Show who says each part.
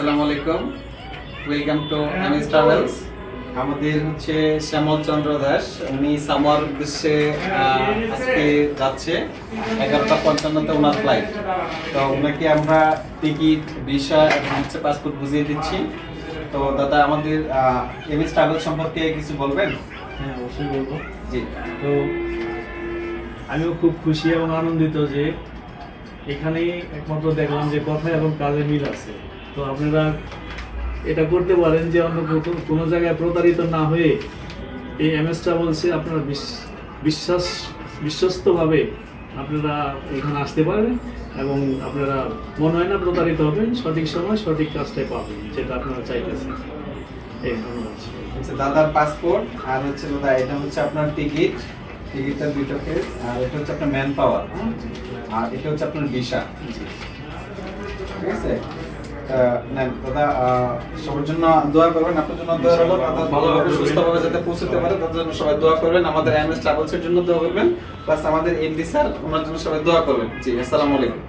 Speaker 1: আসসালামু আলাইকুম। Welcome to MS travels আমাদের হচ্ছে শ্যামল চন্দ্র দাস। উনি সামার উদ্দেশ্যে আজকে যাচ্ছে। এগারোটা পঞ্চান্নতে ওনার ফ্লাইট তো ওনাকে আমরা টিকিট ভিসা এবং হচ্ছে পাসপোর্ট বুঝিয়ে দিচ্ছি। তো দাদা আমাদের এমএস ট্রাভেল সম্পর্কে কিছু বলবেন?
Speaker 2: হ্যাঁ অবশ্যই বলব।
Speaker 1: জি।
Speaker 2: তো আমিও খুব খুশি এবং আনন্দিত যে এখানেই একমাত্র দেখলাম যে কথা এবং কাজে মিল আছে। তো আপনারা এটা করতে পারেন যে অন্য কোনো জায়গায় প্রতারিত না হয়ে এই এমএসটা বলছে আপনারা বিশ- বিশ্বাস বিশ্বস্তভাবে আপনারা এখানে আসতে পারবেন এবং আপনারা মনে হয় না প্রতারিত হবেন, সঠিক সময় সঠিক কাজটাই পাবেন, যেটা আপনারা চাইতেছেন। এই ধন্যবাদ।
Speaker 1: দাদার পাসপোর্ট আর হচ্ছে দাদা এটা হচ্ছে আপনার টিকিট টিকিটটা দুইটা পেজ আর এটা হচ্ছে আপনার ম্যান পাওয়ার আর এটা হচ্ছে আপনার ভিসা ঠিক আছে? নেন, দাদা আহ, সবার জন্য দোয়া করবেন আপনার জন্য দোয়া হলো দাদা ভালোভাবে সুস্থভাবে যাতে পৌঁছতে পারে তার জন্য সবাই দোয়া করবেন আমাদের এমএস ট্রাভেলস এর জন্য দোয়া করবেন প্লাস আমাদের এমডি স্যার ওনার জন্য সবাই দোয়া করবেন। জি আসসালামু আলাইকুম।